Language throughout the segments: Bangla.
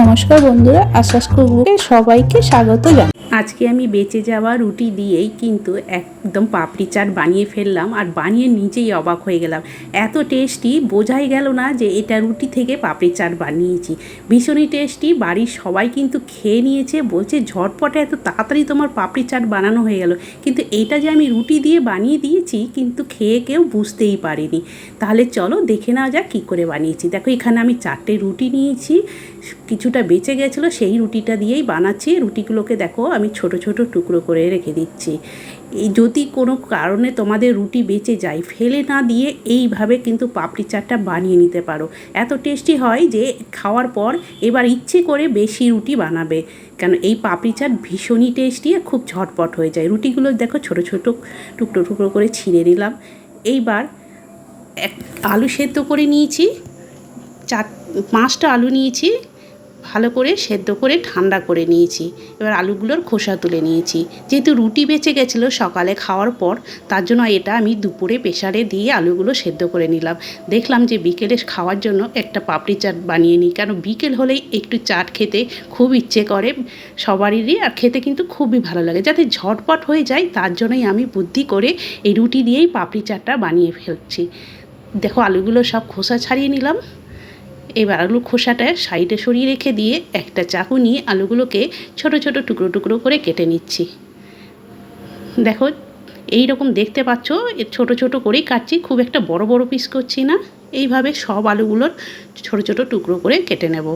নমস্কার বন্ধুরা আশ্বাস কুকুরকে সবাইকে স্বাগত জানাই। আজকে আমি বেঁচে যাওয়া রুটি দিয়েই কিন্তু একদম পাপড়ি চাট বানিয়ে ফেললাম আর বানিয়ে নিজেই অবাক হয়ে গেলাম। এত টেস্টি বোঝাই গেল না যে এটা রুটি থেকে পাপড়ি চাট বানিয়েছি। ভীষণই টেস্টি বাড়ির সবাই কিন্তু খেয়ে নিয়েছে, বলছে ঝটপটে এত তাড়াতাড়ি তোমার পাপড়ি চাট বানানো হয়ে গেল। কিন্তু এটা যে আমি রুটি দিয়ে বানিয়ে দিয়েছি কিন্তু খেয়ে কেউ বুঝতেই পারেনি। তাহলে চলো দেখে নেওয়া যাক কী করে বানিয়েছি। দেখো এখানে আমি চারটে রুটি নিয়েছি, কিছুটা বেঁচে গেছিল, সেই রুটিটা দিয়েই বানাচ্ছি। রুটিগুলোকে দেখো আমি ছোট ছোট টুকরো করে রেখে দিচ্ছি। এই যদি কোনো কারণে তোমাদের রুটি বেঁচে যায়, ফেলে না দিয়ে এইভাবে কিন্তু পাপড়ি চাটটা বানিয়ে নিতে পারো। এত টেস্টি হয় যে খাওয়ার পর এবার ইচ্ছে করে বেশি রুটি বানাবে। কেন এই পাপড়ি চাট ভীষণই টেস্টি আর খুব ঝটপট হয়ে যায়। রুটিগুলো দেখো ছোট ছোট টুকরো টুকরো করে ছিঁড়ে নিলাম। এইবার এক আলু সেদ্ধ করে নিয়েছি। চার, পাঁচটা আলু নিয়েছি। ভালো করে সেদ্ধ করে ঠান্ডা করে নিয়েছি। এবার আলুগুলোর খোসা তুলে নিয়েছি। যেহেতু রুটি বেঁচে গেছিল সকালে খাওয়ার পর, তার জন্য এটা আমি দুপুরে প্রেশারে দিয়ে আলুগুলো সেদ্ধ করে নিলাম। দেখলাম যে বিকেলে খাওয়ার জন্য একটা পাপড়ি চাট বানিয়ে নিই। কারণ বিকেল হলেই একটু চাট খেতে খুব ইচ্ছে করে সবারই আর খেতে কিন্তু খুবই ভালো লাগে। যাতে ঝটপট হয়ে যায়, তার জন্যই আমি বুদ্ধি করে এই রুটি দিয়েই পাপড়ি চাটটা বানিয়ে ফেলছি। দেখো, আলুগুলো সব খোসা ছাড়িয়ে নিলাম। এবার আলু খোসাটা সাইডে সরিয়ে রেখে দিয়ে একটা চাকু নিয়ে আলুগুলোকে ছোট ছোট টুকরো টুকরো করে কেটে নিচ্ছি। দেখো এই রকম দেখতে পাচ্ছ ছোট ছোট করেই কাটছি, খুব একটা বড় বড় পিস করছি না। এইভাবে সব আলুগুলোর ছোট ছোট টুকরো করে কেটে নেব।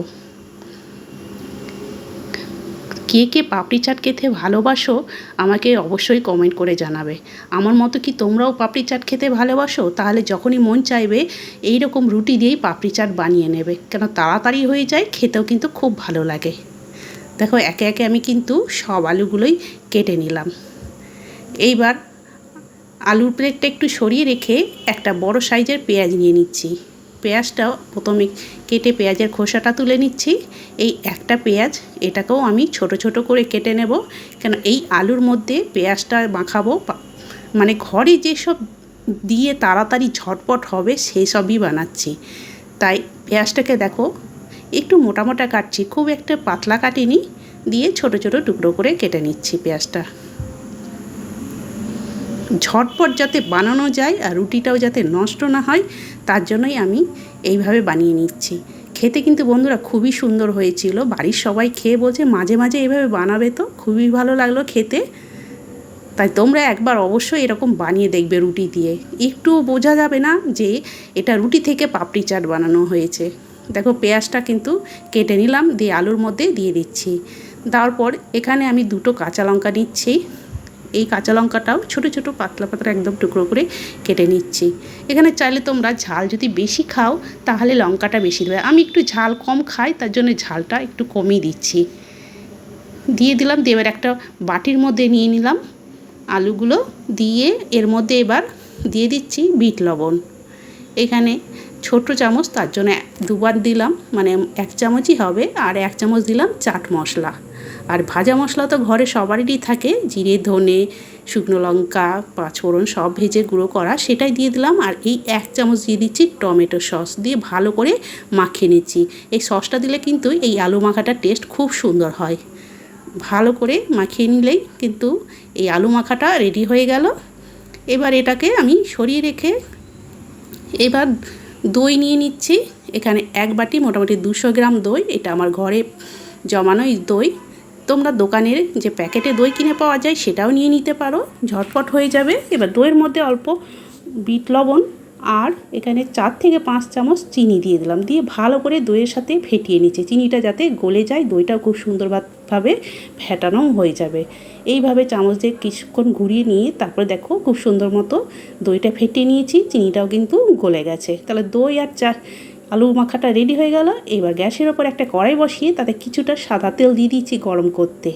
কে কে পাপড়ি চাট খেতে ভালোবাসো, আমাকে অবশ্যই কমেন্ট করে জানাবে। আমার মতো কি তোমরাও পাপড়ি চাট খেতে ভালোবাসো? তাহলে যখনই মন চাইবে এই রকম রুটি দিয়েই পাপড়ি চাট বানিয়ে নেবে। কেন তাড়াতাড়ি হয়ে যায়, খেতেও কিন্তু খুব ভালো লাগে। দেখো, একে একে আমি কিন্তু সব আলুগুলোই কেটে নিলাম। এইবার আলুর প্লেটটা একটু সরিয়ে রেখে একটা বড় সাইজের পেঁয়াজ নিয়ে নিচ্ছি। পেঁয়াজটা প্রথমে কেটে পেঁয়াজের খোসাটা তুলে নিচ্ছি। এই একটা পেঁয়াজ, এটাকেও আমি ছোট ছোট করে কেটে নেব। কেন, এই আলুর মধ্যে পেঁয়াজটা মাখাবো মানে ঘরে যেসব দিয়ে তাড়াতাড়ি ঝটপট হবে সেই সবই বানাচ্ছি। তাই পেঁয়াজটাকে দেখো, একটু মোটা মোটা কাটছি, খুব একটা পাতলা কাটিনি, দিয়ে ছোট ছোট টুকরো করে কেটে নিচ্ছি পেঁয়াজটা। ঝটপট যাতে বানানো যায় আর রুটিটাও যাতে নষ্ট না হয়, তার জন্যই আমি এইভাবে বানিয়ে নিচ্ছি। খেতে কিন্তু বন্ধুরা খুবই সুন্দর হয়েছিল। বাড়ির সবাই খেয়ে বলছে, মাঝে মাঝে এভাবে বানাবে তো, খুবই ভালো লাগল খেতে। তাই তোমরা একবার অবশ্যই এরকম বানিয়ে দেখবে রুটি দিয়ে। একটু বোঝা যাবে না যে এটা রুটি থেকে পাপড়ি চাট বানানো হয়েছে। দেখো, পেঁয়াজটা কিন্তু কেটে নিলাম, দিয়ে আলুর মধ্যে দিয়ে দিচ্ছি। তারপর এখানে আমি দুটো কাঁচা লঙ্কা নিচ্ছি। এই কাঁচা লঙ্কাটাও ছোটো ছোটো পাতলা পাতলা একদম টুকরো করে কেটে নিচ্ছি। এখানে চাইলে তোমরা ঝাল যদি বেশি খাও, তাহলে লঙ্কাটা বেশি দেবে। আমি একটু ঝাল কম খাই, তার জন্য ঝালটা একটু কমই দিচ্ছি। দিয়ে দিলাম, দিয়ে এবার একটা বাটির মধ্যে নিয়ে নিলাম আলুগুলো। দিয়ে এর মধ্যে এবার দিয়ে দিচ্ছি বিট লবণ। এখানে ছোট চামচ, তার জন্য দুবার দিলাম মানে এক চামচই হবে। আর এক চামচ দিলাম চাট মশলা। আর ভাজা মশলা তো ঘরে সবারই থাকে। জিরে, ধনে, শুকনো লঙ্কা, পাঁচফোড়ন সব ভেজে গুঁড়ো করা সেটাই দিয়ে দিলাম। আর এই এক চামচ দিয়ে দিচ্ছি টমেটো সস দিয়ে ভালো করে মাখিয়ে নিচ্ছি। এই সসটা দিলে কিন্তু এই আলু মাখাটার টেস্ট খুব সুন্দর হয়। ভালো করে মাখিয়ে নিলেই কিন্তু এই আলু মাখাটা রেডি হয়ে গেল। এবার এটাকে আমি সরিয়ে রেখে এবার দই নিয়ে নিচ্ছি। এখানে এক বাটি মোটামুটি দুশো গ্রাম দই। এটা আমার ঘরে জমানোই দই। তোমরা দোকানের যে প্যাকেটে দই কিনে পাওয়া যায় সেটাও নিয়ে নিতে পারো। ঝটপট হয়ে যাবে। এবার দইয়ের মধ্যে অল্প বিট লবণ আর এখানে চার থেকে পাঁচ চামচ চিনি দিয়ে দিলাম। দিয়ে ভালো করে দইয়ের সাথে ফেটিয়ে নিচ্ছে চিনিটা যাতে গলে যায়, দইটাও খুব সুন্দরভাবে ফেটানো হয়ে যাবে। এইভাবে চামচ দিয়ে কিছুক্ষণ ঘুরিয়ে নিয়ে তারপরে দেখো খুব সুন্দর মতো দইটা ফেটিয়ে নিয়েছি। চিনিটাও কিন্তু গলে গেছে। তাহলে দই আর চা আলু মাখাটা রেডি হয়ে গেল। এবার গ্যাসের ওপর একটা কড়াই বসিয়ে তাতে কিছুটা সাদা তেল দিয়ে দিচ্ছি গরম করতে।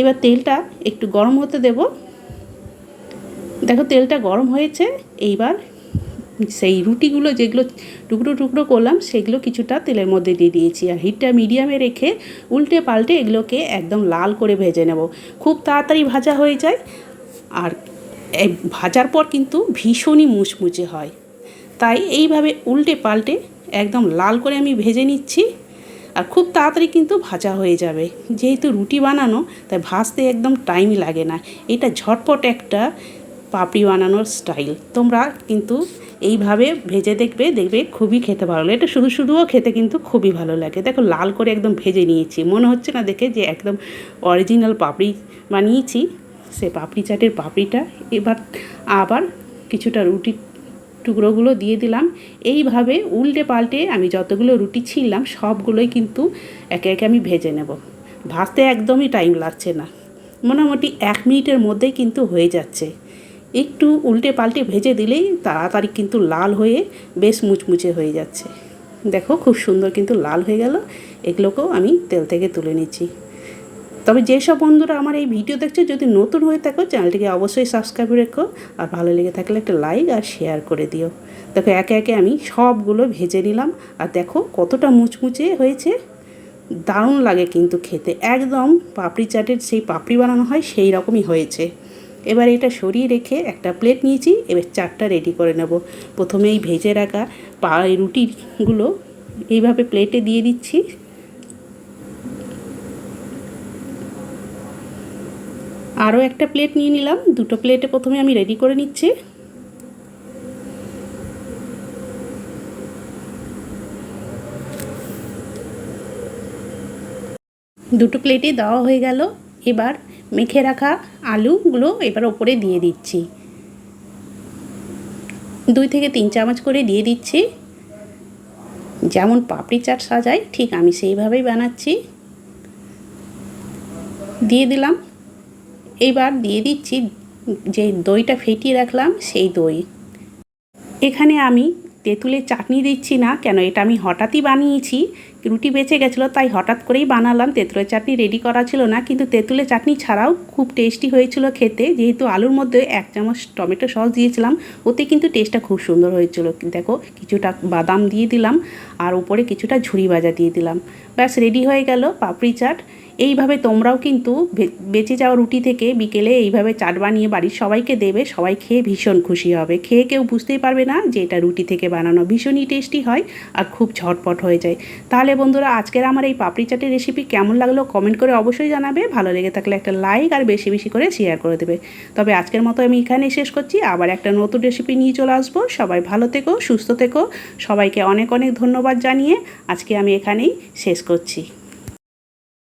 এবার তেলটা একটু গরম হতে দেব। দেখো তেলটা গরম হয়েছে। এইবার সেই রুটিগুলো যেগুলো টুকরো টুকরো করলাম, সেগুলো কিছুটা তেলের মধ্যে দিয়ে দিয়েছি। আর হিটটা মিডিয়ামে রেখে উল্টে পাল্টে এগুলোকে একদম লাল করে ভেজে নেব। খুব তাড়াতাড়ি ভাজা হয়ে যায়। আর ভাজার পর কিন্তু ভীষণই মুচমুচে হয়। তাই এইভাবে উল্টে পাল্টে একদম লাল করে আমি ভেজে নিচ্ছি আর খুব তাড়াতাড়ি কিন্তু ভাজা হয়ে যাবে। যেহেতু রুটি বানানো, তাই ভাজতে একদম টাইম লাগে না। এটা ঝটপট একটা পাপড়ি বানানোর স্টাইল তোমরা কিন্তু এইভাবে ভেজে দেখবে দেখবে খুবই খেতে ভালো লাগে। এটা শুধু শুধুও খেতে কিন্তু খুবই ভালো লাগে। দেখো লাল করে একদম ভেজে নিয়েছি। মনে হচ্ছে না দেখে যে একদম অরিজিনাল পাপড়ি বানিয়েছি। সে পাপড়ি চাটের পাপড়িটা। এবার আবার কিছুটা রুটির টুকরোগুলো দিয়ে দিলাম। এইভাবে উল্টে পাল্টে আমি যতগুলো রুটি ছিললাম সবগুলোই কিন্তু একে একে আমি ভেজে নেব। ভাজতে একদমই টাইম লাগছে না। মোটামুটি এক মিনিটের মধ্যেই কিন্তু হয়ে যাচ্ছে। একটু উল্টে পাল্টে ভেজে দিলেই তাড়াতাড়ি কিন্তু লাল হয়ে বেশ মুচমুচে হয়ে যাচ্ছে। দেখো, খুব সুন্দর কিন্তু লাল হয়ে গেল। এগুলোকেও আমি তেল থেকে তুলে নিচ্ছি। তবে যেসব বন্ধুরা আমার এই ভিডিও দেখছ, যদি নতুন হয়ে থাকো, চ্যানেলটিকে অবশ্যই সাবস্ক্রাইব রেখো, আর ভালো লেগে থাকলে একটা লাইক আর শেয়ার করে দিও। দেখো, একে একে আমি সবগুলো ভেজে নিলাম, আর দেখো কতটা মুচমুচে হয়েছে। দারুণ লাগে কিন্তু খেতে। একদম পাপড়ি চাটের সেই পাপড়ি বানানো হয়, সেই রকমই হয়েছে। এবার এটা সরিয়ে রেখে একটা প্লেট নিয়েছি, এবার চারটা রেডি করে নেব। প্রথমে এই ভেজে রাখা পা রুটিগুলো এইভাবে প্লেটে দিয়ে দিচ্ছি। আরও একটা প্লেট নিয়ে নিলাম। দুটো প্লেটে প্রথমে আমি রেডি করে নিচ্ছি। দুটো প্লেটে দেওয়া হয়ে গেল। এবার মেখে রাখা আলুগুলো এবার ওপরে দিয়ে দিচ্ছি। দুই থেকে তিন চামচ করে দিয়ে দিচ্ছি। যেমন পাপড়ি চাট সাজাই ঠিক আমি সেইভাবেই বানাচ্ছি। দিয়ে দিলাম এইবার দিয়ে দিচ্ছি যে দইটা ফেটিয়ে রাখলাম, সেই দই। এখানে আমি তেঁতুলের চাটনি দিচ্ছি না, কেন এটা আমি হঠাৎই বানিয়েছি, রুটি বেঁচে গেছিল, তাই হঠাৎ করেই বানালাম, তেঁতুলের চাটনি রেডি করা ছিল না, কিন্তু তেঁতুলের চাটনি ছাড়াও খুব টেস্টি হয়েছিল খেতে, যেহেতু আলুর মধ্যে এক চামচ টমেটো সস দিয়েছিলাম, ওতে কিন্তু টেস্টটা খুব সুন্দর হয়েছিল। দেখো, কিছুটা বাদাম দিয়ে দিলাম, আর উপরে কিছুটা ঝুড়ি ভাজা দিয়ে দিলাম। ব্যাস রেডি হয়ে গেল পাপড়ি চাট। এইভাবে তোমরাও কিন্তু বেঁচে যাওয়া রুটি থেকে। বিকেলে এইভাবে চাট বানিয়ে বাড়ির সবাইকে দেবে। সবাই খেয়ে ভীষণ খুশি হবে। খেয়ে কেউ বুঝতেই পারবে না যে এটা রুটি থেকে বানানো। ভীষণই টেস্টি হয় আর খুব ঝটপট হয়ে যায়। তাহলে বন্ধুরা, আজকের আমার এই পাপড়ি চাটের রেসিপি কেমন লাগল কমেন্ট করে অবশ্যই জানাবে। ভালো লেগে থাকলে একটা লাইক আর বেশি বেশি করে শেয়ার করে দেবে। তবে আজকের মতো আমি এখানেই শেষ করছি। আবার একটা নতুন রেসিপি নিয়ে চলে আসব। সবাই ভালো থেকো, সুস্থ থেকো। সবাইকে অনেক অনেক ধন্যবাদ জানিয়ে আজকে আমি এখানেই শেষ করছি।